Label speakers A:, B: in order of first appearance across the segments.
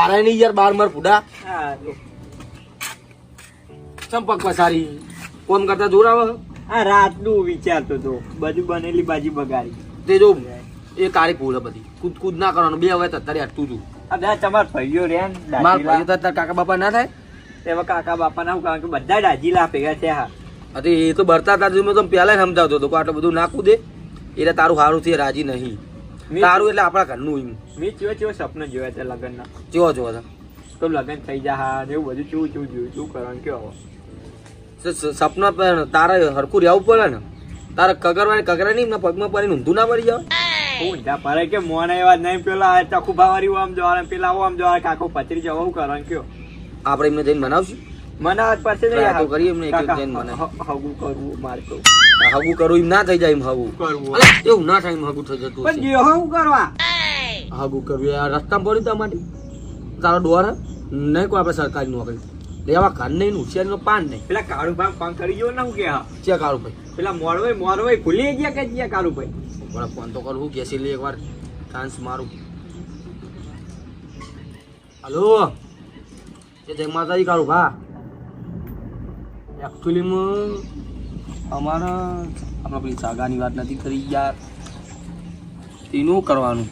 A: બારે નહીં યાર બાર માર ફૂડા.
B: હા
A: ચંપક પસારી. કોમ કરતા જોર આવે
B: આ રાતનું વિચારતો તો બધું બનેલી બાજી બગાડી.
A: તે જો એ તારી ભૂલ હે બધી. કૂદ કૂદ ના કરવાનું. બે હવે અત્યારે અટતું છું.
B: બધા તમારા ભાઈઓ રે
A: માર
B: દાજીલા.
A: તો તાર કાકા બાપા ના થાય?
B: એવા કાકા બાપા ના કારણ કે બધા દાજીલા ભેગા છે હા.
A: અરે એ તો ભરતા હતા મેં તો પહેલા સમજાવતો હતો કે આટલું બધું નાખું દે એટલે તારું સારું છે રાજી નહીં. તારું એટલે આપણા ઘરનું એમ.
B: મેં ચેવો ચેવો સપના જોયા છે લગ્નના?
A: જેવો જોવા છે
B: તો લગ્ન થઈ જા હા એવું બધું? ચેવું ચેવું જોયું? શું કરવાનું? કેવો
A: સપના પર તારે હરખું રહેવું પડે ને. તારે કગરવાની કગરા નહીં પગમાં પડીને ઊંધું ના પડી જાવ.
B: હું ઊંધા પડે કે મોને એવા નહીં. પેલા ચકુ ભાવારી આમ જોવાના પેલા આમ જોવાના કાકો પચરી જવા શું કરવાનું? કયો
A: આપણે એમને જઈને બનાવશું.
B: મને આજ પાસે
A: Try તો કરીએ એમને એક એક મને.
B: હગું કરવું મારે તો.
A: હગું કરવું એમ ના થઈ જાય એમ હગું.
B: કરવું
A: એવું ના થાય એમ હગું થઈ જતું
B: પણ. જે હું કરવા.
A: હગું કરવું આ રસ્તામાં પડ્યું તમારી તારો ડોર નહીં કોઈ આપણે સરકારી નોકરી. લેવા ઘર નહીં હોશિયારી નો પાન નહીં.
B: પેલા કાળુ ભાઈ પાન કરી ગયો ને હું કે હા.
A: ચે કાળું ભાઈ
B: પેલા મોરવાઈ મોરવાઈ ભૂલી ગયા કે જ્યાં કાળુ ભાઈ
A: પણ ફોન તો કરું કેસી લે એકવાર ચાન્સ મારું. હલો? એ જય માતાજી કાળું ભા એકચ્યુઅલીમાં અમારા આપણે પેલી સાગાની વાત નથી કરી યાર. એનું કરવાનું?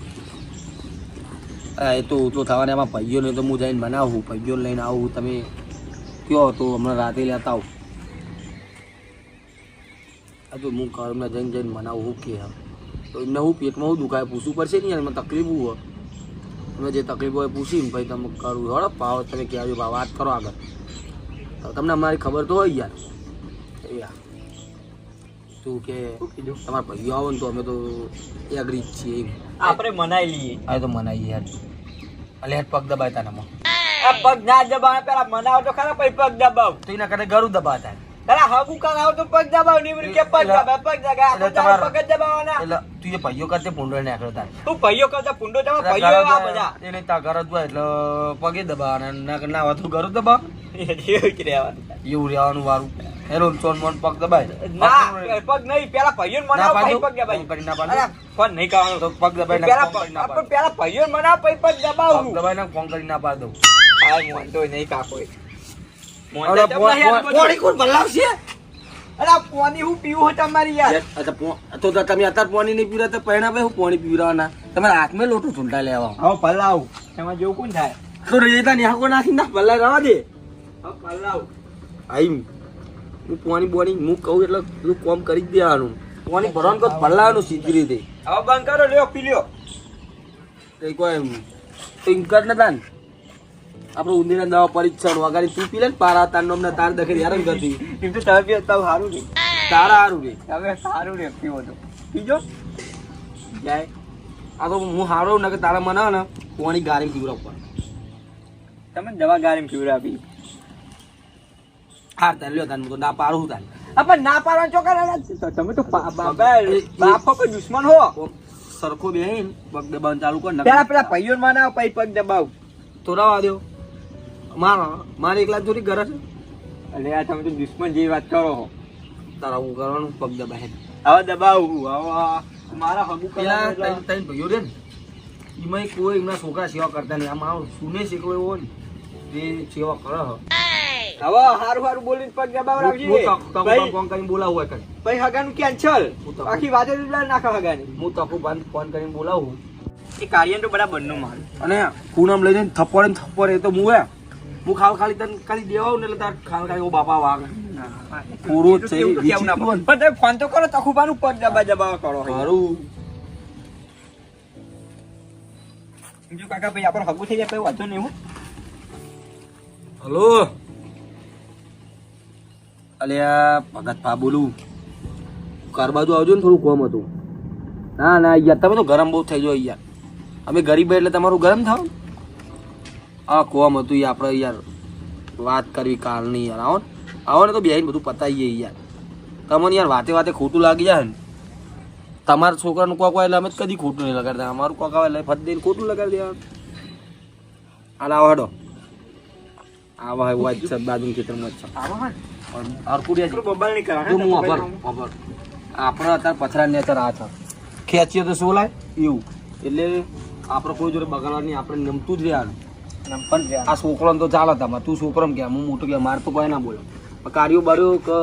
A: હા, એ તો ઉતલો થવાને એમાં ભાઈઓને તો હું જઈને બનાવું ભાઈઓને લઈને આવું તમે કયો તો હમણાં રાતે લેતા આવું. આ તો હું ઘરમાં જઈને જઈને મનાવું હું કે તો એમને હું પેટમાં હું દુખાય પૂછવું પડશે નહીં એમાં તકલીફ હોય. તમે જે તકલીફ હોય પૂછીને ભાઈ તમે કરવું હળો ભાવ તમે કહેજો વાત કરો આગળ. તમને અમારી ખબર તો હોય યાર. યાર શું કે તમારા ભાઈઓ આવો ને તો અમે તો એગ્રી જ છીએ
B: આપણે મનાઈ લઈએ.
A: હા તો મનાઈએ યાર. અલે હેઠ પગ દબાય તારામાં
B: આ પગ ના દબાવે પેલા મનાવો તો ખરા પછી પગ દબાવ.
A: તો એના કરતા ગરું દબાતા
B: પેલા હગુ કરાવો તો પગ દબાવ નહીં કે પગ દબાવ પગ દબાવ
A: એટલે
B: આપણે પગ દબાવવાના
A: એટલે તું એ ભાઈઓ કરતે પૂંડળ નાખ્યો તાર.
B: તું ભાઈઓ કરતા પુંડો જવા
A: એટલે
B: આ બધા.
A: એ નહીં ઘર જ એટલે પગે દબાવવાના ના ના હોય તો દબાવ.
B: એવું જ રહેવાનું.
A: એવું રહેવાનું વારું. હેરો ચોન મોન પગ દબાય.
B: ના પગ નહીં પેલા ભાઈઓ
A: ના
B: મનાવો પછી પગ
A: ફોન કરી ના પાડો.
B: ફોન નહીં કરવાનો.
A: તો પગ દબાઈ
B: પેલા
A: કરી ના પાડો.
B: પેલા મનાવો પછી પગ દબાવું.
A: દબાઈ નાખ ફોન કરી ના પાડ. દઉં
B: આ નહીં
A: અરે ફોન- ફોન- પોણી કોણ ભલાવશે?
B: અરે પોની હું પીવું હોય તમારી યાર.
A: તો તો તમે અત્યારે પાણી નહીં પીવડા તો પહેણા ભાઈ હું પાણી પીવડાવવાના તમારા હાથમાં લોટો ચૂંટા લેવા.
B: હવે પલાવ. એમાં જેવું કોણ થાય?
A: તો રેતા ન્યાકો નાખી ના ભલા રવા દે.
B: હવે પલાવ.
A: આઈ હું પાણી બોણી હું કહું એટલે બધું કોમ કરી જ દેવાનું. પોની ભરવાનું કહું ભલાવાનું સીધી રીતે.
B: હવે બંધ કરો લ્યો પી લ્યો.
A: કઈ તો નતા ને. આપણે ઉંદીરા દવા પરીક્ષણ વગાડી તું પી લે ને પારા તાર નામના તાર દખે હેરાન કરતી
B: એમ તો તમે પીઓ તો સારું રે.
A: તારા સારું રે.
B: હવે સારું રે પીવો તો. પીજો. જાય.
A: આ તો હું હારો ને કે તારા મને ને પાણી ગારીમ પીવડાવ ઉપર
B: તમે દવા ગાડી પીવડાવી
A: હા તાર લ્યો તાર તો ના પારું તાર.
B: પણ ના પાડવા ચોકર તો તમે તો બાપો કોઈ દુશ્મન હો.
A: સરખો બેહીન પગ દબાવવાનું ચાલુ કર
B: પેલા પેલા ભાઈઓ માના પછી પગ દબાવ.
A: તો દો મારા મારે એકલા થોડી ઘરે છે?
B: અરે આ તમે તો દુશ્મન જેવી વાત કરો છો
A: તારા હું કરવાનું? પગ દબાય.
B: હવે દબાવું હવે આ મારા હગુ
A: પેલા ત્રણ ત્રણ ભાઈઓ રે ને. એમાં કોઈ એમના છોકરા સેવા કરતા નહીં. આમાં સુને શીખવો એવો ને. તે સેવા કરે હ.
B: હવે હારું હારું બોલીને પગ
A: હું તક- તક ફોન કરીને બોલાવું હોય કઈ
B: પછી હગાનું કેન્સલ
A: હું
B: આખી વાત જ નાખો હગાની.
A: હું તકુ બાંધ ફોન કરીને બોલાવું.
B: એ કાર્ય તો બરાબરનું માન
A: અને પૂનમ લઈને થપ્પડ ને થપ્પડ એ તો હું. હે ખાવ ખાલી તને ખાલી દેવાવું ને એટલે તાર ખાવ ખાલી બાપા વાગે. પૂરો જ છે.
B: પણ. તમે ફોન તો કરો તખુબાનું પગ દબા દબા કરો.
A: ખરું.
B: જો કાકા ભાઈ આપણો હગું થઈ જાય પછી વાંધો નહીં હું.
A: હલો. અલ્યા ભગત ભા બોલું. ઘર બાજુ આવજો ને થોડું કોમ હતું. ના ના યાર તમે તો ગરમ બહુ થઈ જાઓ યાર. અમે ગરીબ એટલે તમારું ગરમ થાવ હા કોમ હતું યાર આપણે યાર વાત કરવી કાલની યાર. આવો ને. આવો ને તો બેહીને બધું પતાવીએ યાર. તમને યાર વાતે વાતે ખોટું લાગી જાય ને. તમારા છોકરાનું કોક હોય એટલે અમે કદી ખોટું નહીં લગાડતા. અમારું કોક આવે એટલે ફત દઈને ખોટું લગાડી દેવાનું. હાલ આવો હાડો. આવા હોય વાત છે બાજુ ખેતરમાં છે.
B: આવો
A: આપણે અત્યારે પથરા ને અત્યારે આ છે. ખેંચીએ તો શું લાય? એવું. એટલે આપણે કોઈ જોડે બગાડવાની આપણે નમતું જ રહેવાનું પણ આ છોકરો તો ચાલે તમારે તું છોકરો કે હું મોટું કે મારે તો કોઈ ના બોલે. કાર્યો બર્યો કે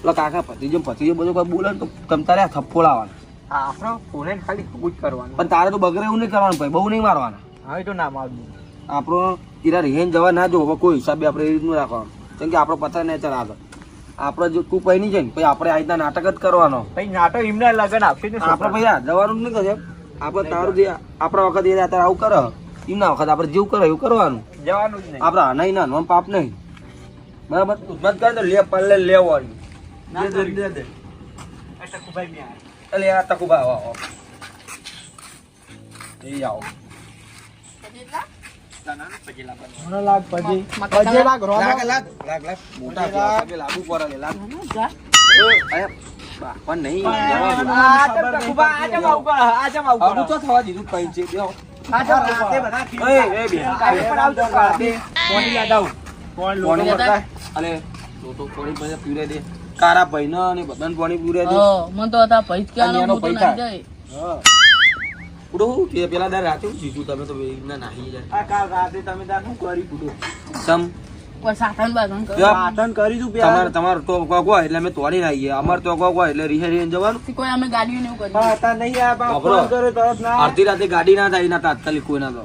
A: પેલા કાકા ભતીજો ભતીજો બધું કોઈ બોલે તો તમ તારે આ થપ્પો લાવવાનો.
B: આપણો ફોને ખાલી જ કરવાનું.
A: પણ તારે તો બગડે એવું નહીં કરવાનું ભાઈ બહુ નહીં મારવાના.
B: એ તો ના મારવું
A: આપણો ઈરા રેન જવા ના જો હવે કોઈ હિસાબે આપણે એ રીતનું રાખવાનું. કેમ કે આપણો પતા નહીં ચાલે આગળ આપણે જો તું પૈની છે ને પછી આપણે આ રીતના નાટક જ કરવાનો.
B: ભાઈ નાટક એમને લગન આપશે ને
A: આપણે ભાઈ જવાનું નહીં કરે આપણે તારું જે આપણા વખત એ અત્યારે આવું કરે. એમના વખત આપણે જેવું કરો એવું કરવાનું.
B: જવાનું જ નહીં.
A: આપણે નહીં ના નોમ પાપ નહીં. બરાબર? કરે તો લે પલ્લે લેવાની
B: દે દે દે
A: આ તકુબા આવો એ આવો. નહીં.
C: પણ
A: જવા દો.
B: આ તો કુભા, આ જેમ આવું કરે, આ જેમ આવું
A: આવું
B: કરે.
A: તો થવા દીધું કઈ છે કારા ભાઈ ને બધાને પાણી પીરે દે.
D: મને તો હતા પૈસ
A: અને એનો કે પેલા દર રાતે જીજુ તમે તો નાહી જાય
B: આ કાલ રાતે તમે તાર શું કરી કૂદો?
A: સમ.
D: કોઈ સાધન બાધન કરો.
B: કરી દઉં
A: તમારે તમારે તો કોક હોય એટલે અમે તોડી ના આવીએ તો કોક હોય એટલે રીહે રીહે જવાનું
D: કોઈ અમે ગાડીઓ ને એવું
B: પણ
D: કરીએ.
B: નહીં આયા, પણ
A: વાપરો.
B: ફોન કર્યો તરત ના આયા.
A: અડધી રાતે ગાડી ના થાય તાત્કાલિક કોઈ ના તો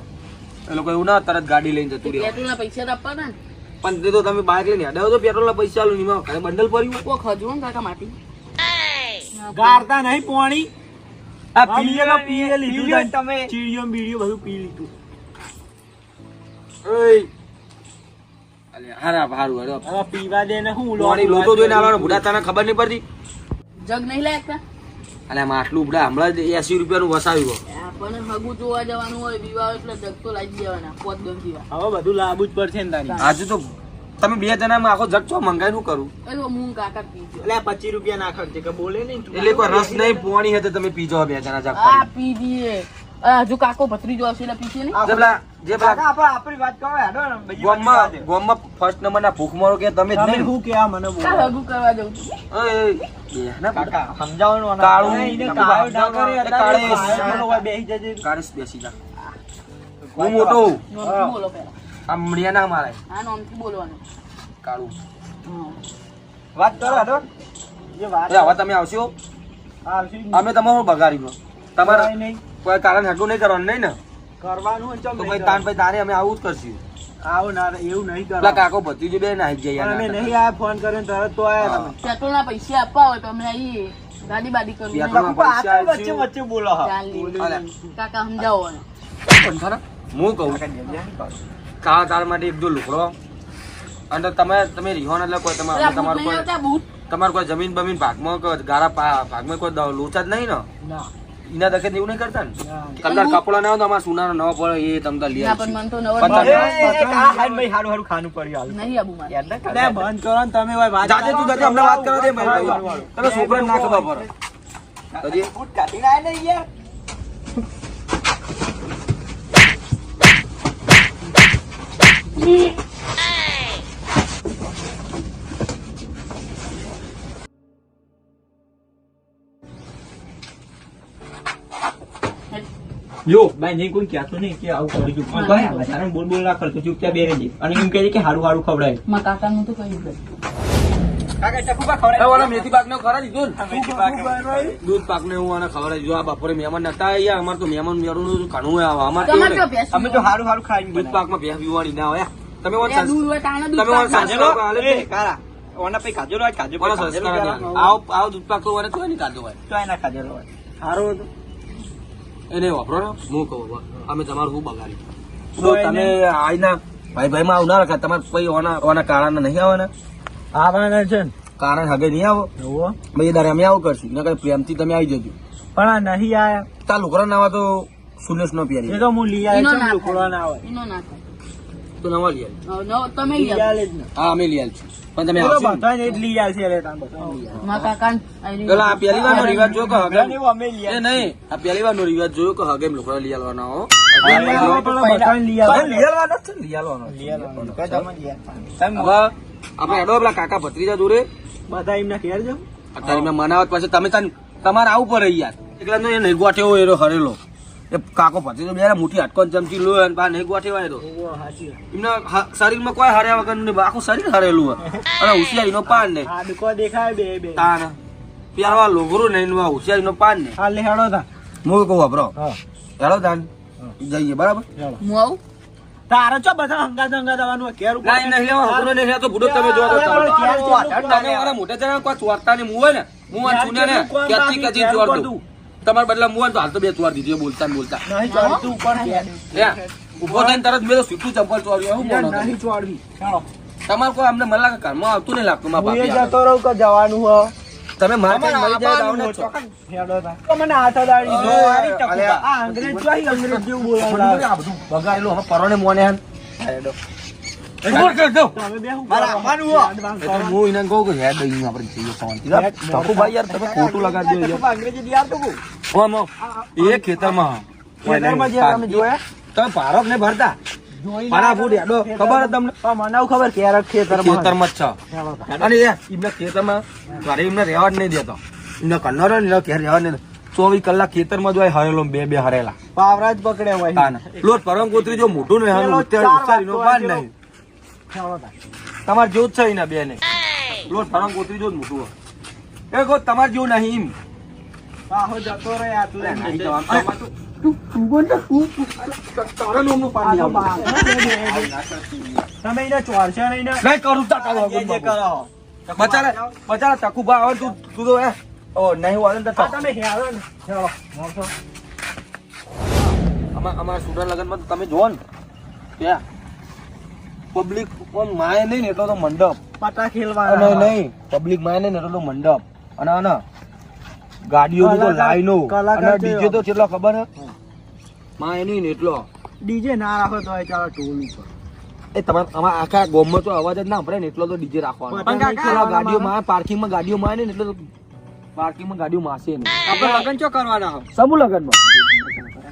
A: એ લોકો એવું ના તરત ગાડી લઈને જતું પેટ્રોલ
D: પેટ્રોલના પૈસા આપવાના ને.
A: પણ તે તો તમે બાઇક લઈને અડાવો તો પેટ્રોલ ના પૈસા લો ઘરે બંડલ ભર્યું
D: કોક હજુ ને કાકા માટી.
B: ગાળતા નહીં પોણી
C: આ
B: પીએ
C: પીએ લીધું
B: તમે.
C: ચીડિયો બીડિયો બધું પી લીધું
A: ઓય હારા હારું હારું
C: હવે પીવા દે ને હું
A: પાણી લોટો જોઈને આવવાનો ભૂડા તને ખબર નહીં પડતી?
D: જગ નહીં લાગતા
A: અલે આમાં આટલું હમણાં જ એસી રૂપિયાનું વસાવ્યું
D: આપણને હગું જોવા જવાનું હોય વિવાહ એટલે જગ તો લાગી જવાના પોત દોન
C: હવે બધું જ પડશે ને તારી.
A: આજે તો તમે બે જણામાં આખો જગ છો મંગાઈ નું કરું?
D: એટલે હું કાકા પીજો
C: એટલે પચીસ રૂપિયા ના ખર્ચે કે બોલે નહીં
A: એટલે કોઈ રસ નહીં પોણી હતી તમે પીજો બે જણા જગ
D: આ પી દઈએ હજુ કાકો ભત્રીજો આવશે એટલે પીશે નહીં?
A: જે પેલા જે પેલા
B: આપણે આપણી વાત કરો હેડો ને,
A: ગોમમાં ગોમમાં ફર્સ્ટ નંબર ના ભૂખ મારો કે તમે જ
C: નહીં
A: નહીં?
C: કે આ મને બોલ.
D: હગું કરવા છું.
A: ઓય, ના?
B: કાકા, સમજાવવાનું ના
A: કાળું,
B: એને
A: કાળું
B: કાળું ના કરે,
A: એ કાળે
B: કાળું બેસી જજે.
A: કાળીસ બેસી જા. હું મોટો
D: બોલો પહેલા.
A: આ મળ્યા ના મારે.
D: આ નોનથી બોલવાનું.
A: કાળું.
B: વાત કરો હેડો. જે વાત
A: હવે તમે આવશો?
B: આવશે.
A: અમે તમારો બગાડી તમારે
B: નહીં.
A: કોઈ કારણ હાટું નહીં કરવાનું નહીં ને?
B: કરવાનું
A: તો તાન પછી તારે અમે આવું જ કરશું.
B: આવું ના એવું નહીં કરવાનું.
A: કાકો ભત્રીજો બે નાહી જાય
B: અમે નહીં આયા ફોન કર્યો તરત તો આયા તમે.
D: પેટ્રોલના પૈસા આપવા હોય તો અમે આવીએ ગાડી બાડી કરવું નહીં.
A: પેટ્રોલના
B: કાકુ, આ
A: પૈસા
B: તો વચ્ચે વચ્ચે બોલો હા.
D: ચાલી.
A: અલે.
D: કાકા સમજાવો
A: હું કહું? કાળા તાર માટે એક જો લુકડો. અને તમે તમે રિહોન એટલે કોઈ તમારે તમારું કોઈ તમારું કોઈ જમીન બમીન ભાગમાં ગારા પા- ભાગમાં કોઈ દ- લોચા જ નહીં ને?
C: ના.
A: એના દખે એવું નહીં કરતા ને કલર કપડા ના હોય તો અમારા સોનાનો નવો પડે એ તમને લઈ
D: ના
A: આવશું.
D: પણ મન તો નવો
A: તમે-
B: એ, એ, ભાઈ હારું હારું ખાનું પડી હાલ.
D: નહીં આબુ મારે
B: યાદ ના કરો.
C: લે, બંધ કરો ને તમે ભાઈ વાત
A: જાજે તું જાતે અમને વાત કરો દે ભાઈ. તમે છોકરાને ના ખબર પડે તજી
B: ફૂટ કાઢીને ના ને યાર. જો ભાઈ નહીં કોઈ કહેતું નહીં કે આવું કરી ચૂક
D: હા.
B: ભાઈ બચારાને બોલ બોલ ના કરતો ચૂપચાપ બેરે દે અને એમ કહે છે કે હારું હારું ખવડાય.
D: મારા તો કહ્યું
B: કાકા
A: ને?
B: પાક ખવડાવી.
A: દૂધ. પાક ને હું આને ખબર આ બપોરે મહેમાન નતા અહીંયા અમારે તો મહેમાન મેળવું ઘણું આવે. અમારે
D: તો
B: અમે તો હારું હારું ખાઈ
A: દૂધ પાકમાં ભેંસ ના હોય. તમે ઓન
D: ત્યાં દૂધ હોય તાણે દૂધ
A: તમે ઓન સાંજે.
B: ઓના પછી હોય, કાજુ.
A: આવો આવો દૂધ પાક તો તો હોય.
B: તો એના હોય. હતું.
A: એને વાપરો ને હું કહું અમે તમારું શું બગાડી? તો તમે આજના ભાઈ ભાઈ માં આવનાર રાખા તમારે પછી ઓના ઓના કારણે નહીં આવવાના?
B: આવવાના છે ને.
A: કારણ હગે નહીં આવો? ભાઈ અમે આવું કરશું. નકર પ્રેમથી તમે આવી જજો.
B: પણ આ નહીં આયા.
A: તા લુકડા ના આવે તો સુનેશ નો
B: એ
A: પહેરી
B: તો હું લઈ આવ્યો છું લુકડો ના
D: થાય.
A: તો નવા લઈ આવી
D: તમે
B: લઈ.
A: હા અમે લઈ આવીશું પણ તમે આવશો
B: બધાને જ લઈ આવશે રે તાન બધાને લઈ આવશે.
D: મારા કાકાને આઈ
A: પેલા આ પહેલી વાર નો રિવાજ જોયો કે
B: બધાને અમે લઈ
A: એ નહીં આ પહેલી વાર નો રિવાજ જોયો કે હગે લુકડા લઈ આવવાના હો? આપડે પેલા કાકા ભત્રીજા જોડે.
B: બધા એમના ઘેર જાઓ.
A: અત્યારે મનાવત પાસે તમે તન- તમારે આવું પડે યાર. એટલે ગોઠ્યો એનો હરેલો. એ કાકો પછી તો બે મોટી હટકો ચમચી લો અને બા નહીં ગોઠેવાય તો. એમના હ- શરીરમાં કોઈ હર્યા વગર નહીં આખું શરીર હારેલું હોય. અને હોશિયારીનો પાન ને
C: દેખાય બે બે.
A: તાન પ્યારવા લોગરું નહીં ને હોશિયારીનો પાન ને
C: હાલ લે હેડો તા.
A: હું કહું વાપરો.
C: હેડો
A: હેલો જઈએ બરાબર?
D: હું આવું?
C: તારે ચો બધા હંગા દંગા દવાનું? ઘેર ઉપર
A: નહીં નહીં લેવા હકરો નહીં લેવા તો બુડો તમે જો તો
C: ક્યાં છે?
A: તમે મારા મોઢે જરા કોઈ ચોરતા ને મું હોય ને મું આ ચૂને ને ક્યાંથી
C: બાકી?
A: ચોર દઉં. તમારા બદલા મુવા તો હાલ તો બે તુવાર દીધી બોલતા ને બોલતા. ઊભો થઈને તરત મેં તો સીધું ચંપલ ચોર્યું એવું બોલો
C: નહીં ચોરવી.
A: તમારે કોઈ અમને મલા ઘરમાં આવતું નહીં લાગતું મારા બાપા
C: જતો રહું કે જવાનું હો?
A: તમે મારે મરી જાય છો.
C: તો મને હાથ દાડી
A: જો
C: આ અંગ્રેજ જોઈ અંગ્રેજ જેવું બોલાવ
A: આ બધું? બગાડેલું હવે પરોને મોને હાન. ઊભો કર દો.
C: તમે બે શું
B: મારે
C: કરો?
B: આવવાનું હો.
C: એડવાન્સ
A: હું એને કહું કે હેડ દઈ આપણે જઈએ શાંતિ રાખ. ટકુભાઈ યાર તમે ખોટું લગાડજો યાર.
C: અંગ્રેજી દિયાર તો કહું.
A: ઓમ, ઓમ. એ ખેતરમાં
C: ખેતરમાં જે તમે જોયા?
A: તમે પારક ને ભરતા
C: જોઈને
A: ફૂટ હેડો ખબર જ તમને
C: મને ખબર કેરટ ખેતરમાં
A: ખેતરમાં જ છો અને એમને ખેતરમાં ઘરે એમને રહેવા જ નહીં દેતો એમને કન્નર ને ઘેર રહેવા નહીં ચોવીસ કલાક ખેતરમાં જો હરેલો બે બે હરેલા
C: પાવરા જ પકડે હોય
A: લોટ પરમ કોતરી જો મોટું નહીં
C: હેડો તા.
A: તમારે જેવું જ છે એના બે ને લોટ ફરંગ કોતરી જો જ મોટું એ કહો તમારે જેવું નહીં
C: આહો જતો રહે આટલે.
A: નહીં જવાનું. અમાર સુરત લગનમાં માં તમે જોવો ને. ત્યાં પબ્લિક પણ માય નહીં ને એટલો તો મંડપ. અ, નહીં નહીં પબ્લિક માય નહીં ને એટલો તો મંડપ. અને આના ગાડીઓ તો લાઈનો. અને ડીજે તો કેટલો ખબર હે? માય નહીં ને એટલો.
C: ડીજે ના રાખો તો ચાલો ટોલ ઉપર
A: એ તમારે અમારા આખા ગોમમાં તો અવાજ જ ના સંભળાય ને એટલો તો ડીજે રાખવાનો. ગાડીઓ માં પાર્કિંગમાં ગાડીઓ માં ને એટલે તો પાર્કિંગમાં ગાડીઓ માસે નહીં.
B: આપણે લગન ચો કરવાના
A: સમૂહ લગનમાં.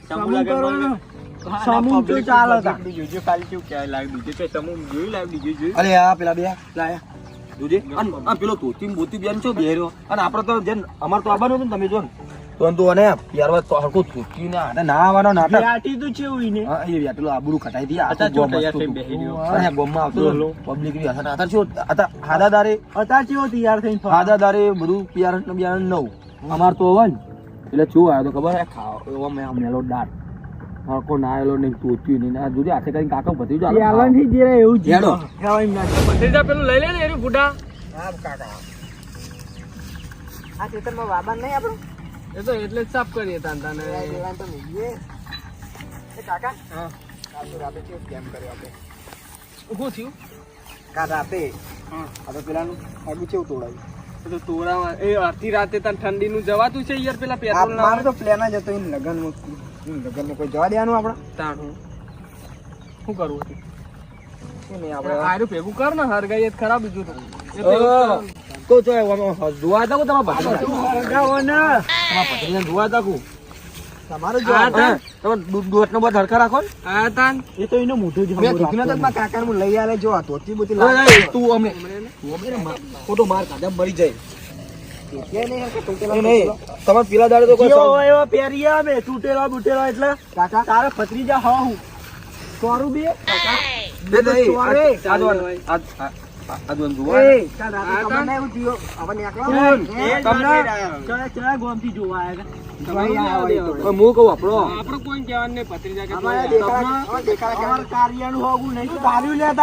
C: સમૂહ કરવાનો. સમૂહ તો ચાલે તા.
B: જોજો ખાલી કેવું કે લાવ બીજું છે સમૂહ જોઈ લાવ બીજું જોઈ
A: અરે આ પેલા બે. લાયા. જોજે. અને આ પેલો તોતી મોતી બેન છો બેર્યો અને આપણે તો જેન અમાર તો આવવાનું હતું તમે જો ને. તો અને યાર તો હરખું તોતી ને આને ના આવવાનો નાટક
C: યાટી તો ચેવું ઈને.
A: હા એ વ્યાટેલો આબરૂ કટાઈ દી આ
B: અત્યારે
A: તો
B: ચોટે યાર
A: મસ્ત
B: થઈને
A: હતું.
B: બેહી રહ્યો.
A: અને ગોમમાં આવતો પબ્લિકની શું હાદાદારે
C: ચેવો તૈયાર થઈને
A: હાદાદારે બધું પિયાર ને નવ. અમાર તો હોય એટલે શું આવ્યો તો ખબર? હે ખાવ એવો મેં મેલો દાટ હરખો ના આવેલો નહીં તોત્યું નહીં આ જોજે હાથે કરીને કાકા ભત્રીજો આલો ખાવા.
C: થી જે એવું જ ના ચાલે.
B: ભત્રીજા પેલું લઈ લે ને એનું ફૂટા
C: હા, કાકા. આ ખેતરમાં વાબા નહીં આપણું?
B: એ તો એટલે જ સાફ કરીએ તાન તાને
C: તો. એ કાકા
B: હા.
C: કાલ તો રાતે કેવું કેમ કર્યો આપણે?
B: ઊભું થયું
C: કાલ રાતે
B: હા.
C: આ તો પેલાનું આગું કેવું તોડાયું?
B: એ તો તોરાવા એ અડધી રાતે તાન ઠંડીનું જવાતું છે યાર પેલા પેટ્રોલ ના
C: મારે તો પ્લેન જ હતો લગન લગનમાં લગનમાં કોઈ જવા દેવાનું આપણે?
B: તાણ. શું કરવું હતું
C: શું નહીં
B: આપણે?
C: આપણે
B: આયરું ભેગું કર ને હરગાઈ ખરાબ બીજું તો. એ તો
A: ઓ,
B: એવું જ
A: જોવા હતા તમારા ભત્રીજા જોવા હતા કુ?
C: તમારું.
A: તમે દૂધ બધો હરખા રાખો
B: હા તાન
C: એ તો એનું મોઢું જ
A: મેં કીધું નતું કે
C: હું લઈ આલે જો આ ધોતી બોતી
A: તું અમે તું અમે ખોટો માર ખાધા મરી જાય. તમારે પેલા દાડે તો કોઈ
C: જેવો
A: સૌ-
C: હોય એવો પહેરીએ અમે તૂટેલો બૂટેલો એટલે કાકા? તારે ભત્રીજા હો હું. સોરું બે.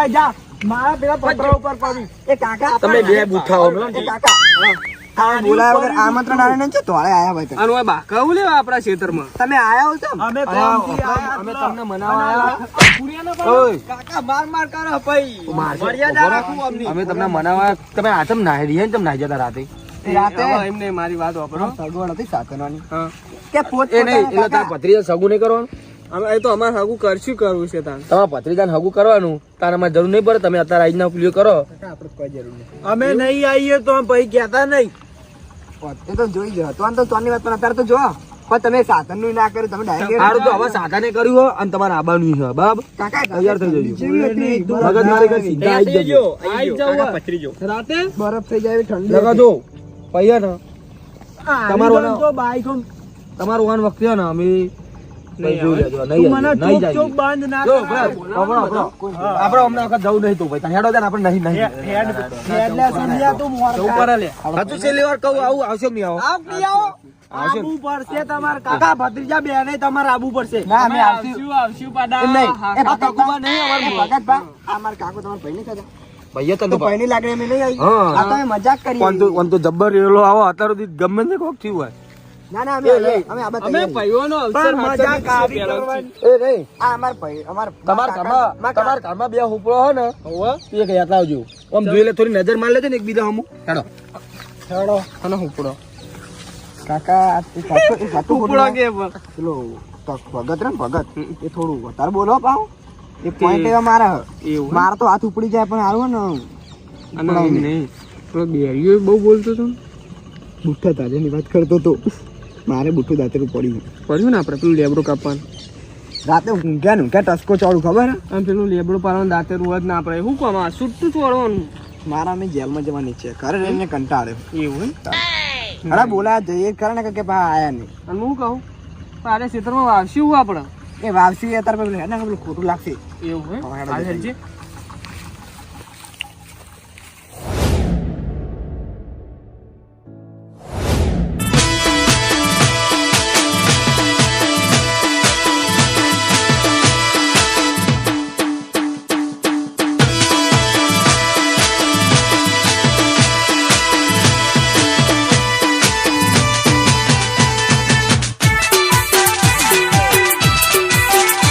C: જા મારા પેલા પત્ર ઉપર પડી. એ કાકા
A: તમે બે બુઠા હો
C: કાકા. તમે બોલાયા વગર આમંત્રણ આલે છે તોળે આયા હોય તમે.
B: આનું આ લેવા આપણા ખેતરમાં?
C: તમે આયા હો છો અમે
A: અમે તમને મનાવા આયા. ઓય,
C: કાકા માર માર કરો ભાઈ. મર્યાદા ઊભો અમની.
A: અમે તમને તમે આ ચમ નાહી રહ્યા? ને ચમ નાહી જતા રાતે?
C: રાતે?
B: એમને મારી વાત વાપરો.
C: સગવડ હતી સાકરવાની. કે પોત
A: એ નહીં એટલે તાર ભત્રીજા સગું નહીં કરવાનું?
B: અમે એ તો અમારે હગું કરશું કરવું છે તાન
A: તમારા ભત્રીજાને હગું કરવાનું? તારે અમારે જરૂર નહીં પડે. તમે અત્યારે આજના ક્લિયર કરો.
C: આપણે કોઈ જરૂર નહીં અમે નહીં આવીએ તો ભાઈ કહેતા નહીં. એ તો જોઈ લો તો તો તોની વાત પણ અત્યારે તો જો પણ તમે સાધનનું ના કર્યું તમે
A: સારું તો હવે સાધાને કર્યું અને તમારે આબાનું છે બરાબર?
C: કાકા
A: તૈયાર થઈ જજો.
C: જજો
A: મગજ મારી કઈ સીધા આવી જજો.
B: આઈ જાવ રાતે?
C: બરફ થઈ જાય એવી ઠંડી
A: લગાજો પૈયા ને તમારું તમારું વાન વખતે ને અમે
C: કાકા ભત્રીજા બેને તમારે આબુ પડશે. ના અમે આવશું.
E: આવશું પાડા.
C: નહીં. એ
A: આ કાકુબા નહીં અમારે
C: એ ભગતભા, આ મારા કાકો તમારા ભાઈ નહીં થતા
A: ભાઈએ
C: તો ભાઈની લાગણી અમે નહીં આવી
A: હા.
C: આ તો મજાક કરી
A: કોણ તો જબ્બર રેલો આવો અત્યાર સુધી ગમે તે કોક થયું હોય.
C: ના ના અમે. અમે આ બધા આવીએ.
E: ભાઈઓનો
C: પણ મજાક આવી
A: એ નહીં
C: આ અમાર ભાઈ અમાર
A: તમારા ઘરમાં ઘરમાં બે હુપડો હોય ને એ કઈ આવજો આમ જોઈ લે થોડી નજર માર લેજો ને એકબીજા હમું. હેડો.
C: હેડો.
A: અને હુપડો
C: કાકા એ સાચું- એ સાચું ખોટું ના-
E: કે
C: પેલો ભગત ને ભગત. એ થોડું વધારે બોલો પાઉ એ પોઈન્ટ એવા મારા
E: એવું
C: મારા તો હાથ ઉપડી જાય પણ હારું ને. અને નહીં.
E: નહીં. પેલો બેરીઓ બહુ બોલતો હતો
C: બુઠ્ઠા તાજાની વાત કરતો તો. મારે બુઠ્ઠું દાંતેરું પડ્યું.
E: પડ્યું ને આપણે પેલું લેબડું કાપવાનું.
C: રાતે ઊંઘ્યા ને ઊંઘ્યા ટસકો ચોડું ખબર?
E: અને પેલું લેબડું પાડવાનું દાંતરું હોય જ ના આપણે શું કામ છૂટું ચોડવાનું
C: મારા અમે જેલમાં જવાની છે. ઘરે રહીને કંટાળ્યો
E: એવું
C: અરે બોલા જઈએ કરે ને કે ભાઈ આયા નહીં.
E: અને હું કહું તારે ખેતરમાં વાવશું હું આપણે
C: એ વાવસી અત્યારે પેલું હેને પેલું ખોટું લાગશે.
E: એવું
C: હા,
E: હે
C: જઈએ.